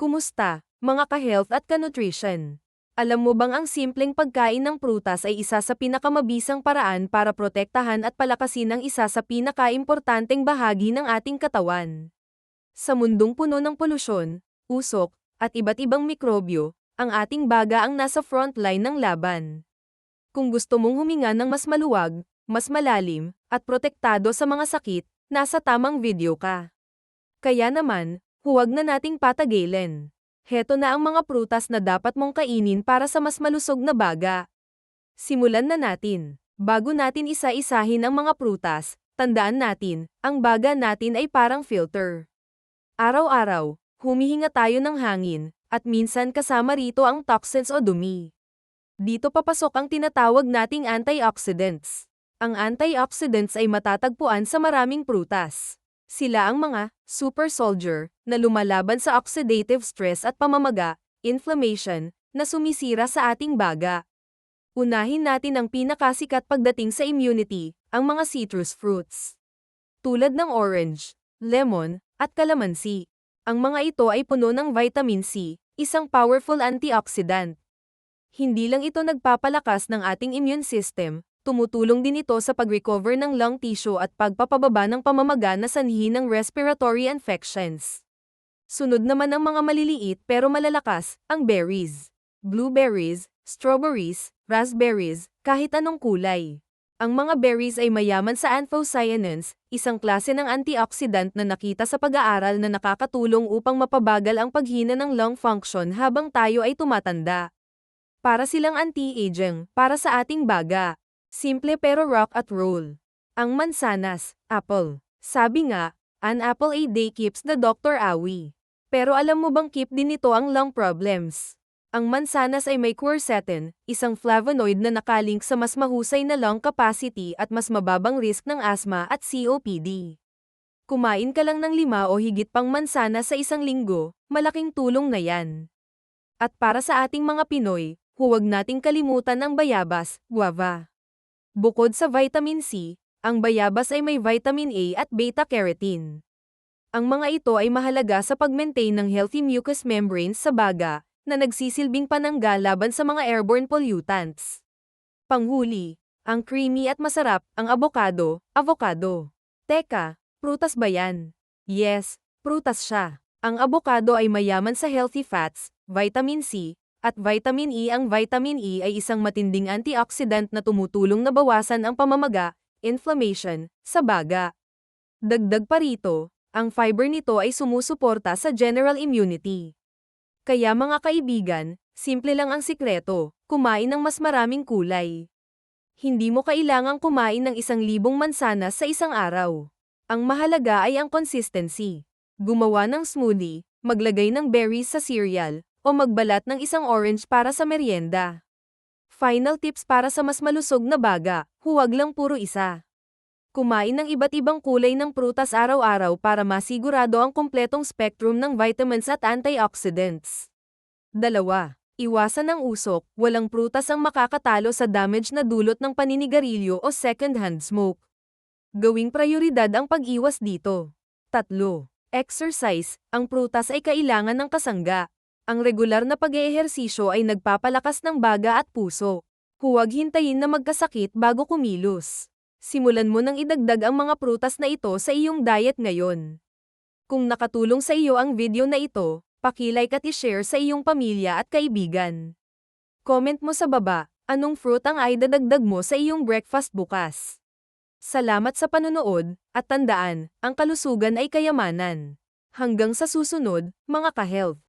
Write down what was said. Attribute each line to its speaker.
Speaker 1: Kumusta, mga ka-health at ka-nutrition? Alam mo bang ang simpleng pagkain ng prutas ay isa sa pinakamabisang paraan para protektahan at palakasin ang isa sa pinakaimportanteng bahagi ng ating katawan? Sa mundong puno ng polusyon, usok, at iba't ibang mikrobyo, ang ating baga ang nasa frontline ng laban. Kung gusto mong huminga ng mas maluwag, mas malalim, at protektado sa mga sakit, nasa tamang video ka. Kaya naman, huwag na nating patagilin. Heto na ang mga prutas na dapat mong kainin para sa mas malusog na baga. Simulan na natin. Bago natin isa-isahin ang mga prutas, tandaan natin, ang baga natin ay parang filter. Araw-araw, humihinga tayo ng hangin, at minsan kasama rito ang toxins o dumi. Dito papasok ang tinatawag nating antioxidants. Ang antioxidants ay matatagpuan sa maraming prutas. Sila ang mga super soldier na lumalaban sa oxidative stress at pamamaga, inflammation, na sumisira sa ating baga. Unahin natin ang pinakasikat pagdating sa immunity, ang mga citrus fruits. Tulad ng orange, lemon, at calamansi. Ang mga ito ay puno ng vitamin C, isang powerful antioxidant. Hindi lang ito nagpapalakas ng ating immune system, tumutulong din ito sa pag-recover ng lung tissue at pagpapababa ng pamamaga na sanhi ng respiratory infections. Sunod naman ang mga maliliit pero malalakas, ang berries. Blueberries, strawberries, raspberries, kahit anong kulay. Ang mga berries ay mayaman sa anthocyanins, isang klase ng antioxidant na nakita sa pag-aaral na nakakatulong upang mapabagal ang paghina ng lung function habang tayo ay tumatanda. Para silang anti-aging, para sa ating baga. Simple pero rock at roll. Ang mansanas, apple. Sabi nga, an apple a day keeps the doctor away. Pero alam mo bang keep din ito ang lung problems? Ang mansanas ay may quercetin, isang flavonoid na nakalink sa mas mahusay na lung capacity at mas mababang risk ng asthma at COPD. Kumain ka lang ng lima o higit pang mansana sa isang linggo, malaking tulong na yan. At para sa ating mga Pinoy, huwag nating kalimutan ang bayabas, guava. Bukod sa vitamin C, ang bayabas ay may vitamin A at beta-carotene. Ang mga ito ay mahalaga sa pag-maintain ng healthy mucous membranes sa baga, na nagsisilbing panangga laban sa mga airborne pollutants. Panghuli, ang creamy at masarap, ang avocado, avocado. Teka, prutas ba yan? Yes, prutas siya. Ang avocado ay mayaman sa healthy fats, vitamin C, at vitamin E ang vitamin E ay isang matinding antioxidant na tumutulong na bawasan ang pamamaga, inflammation, sa baga. Dagdag pa rito, ang fiber nito ay sumusuporta sa general immunity. Kaya mga kaibigan, simple lang ang sikreto, kumain ng mas maraming kulay. Hindi mo kailangang kumain ng isang libong mansanas sa isang araw. Ang mahalaga ay ang consistency. Gumawa ng smoothie, maglagay ng berries sa cereal, o magbalat ng isang orange para sa merienda. Final tips para sa mas malusog na baga, huwag lang puro isa. Kumain ng iba't ibang kulay ng prutas araw-araw para masigurado ang kumpletong spectrum ng vitamins at antioxidants. 2. Iwasan ang usok, walang prutas ang makakatalo sa damage na dulot ng paninigarilyo o second-hand smoke. Gawing prioridad ang pag-iwas dito. 3. Exercise, ang prutas ay kailangan ng kasangga, ang regular na pag-eehersisyo ay nagpapalakas ng baga at puso. Huwag hintayin na magkasakit bago kumilos. Simulan mo nang idagdag ang mga prutas na ito sa iyong diet ngayon. Kung nakatulong sa iyo ang video na ito, pakilike at i-share sa iyong pamilya at kaibigan. Comment mo sa baba, anong fruit ang ay dadagdag mo sa iyong breakfast bukas. Salamat sa panonood, at tandaan, ang kalusugan ay kayamanan. Hanggang sa susunod, mga ka-health.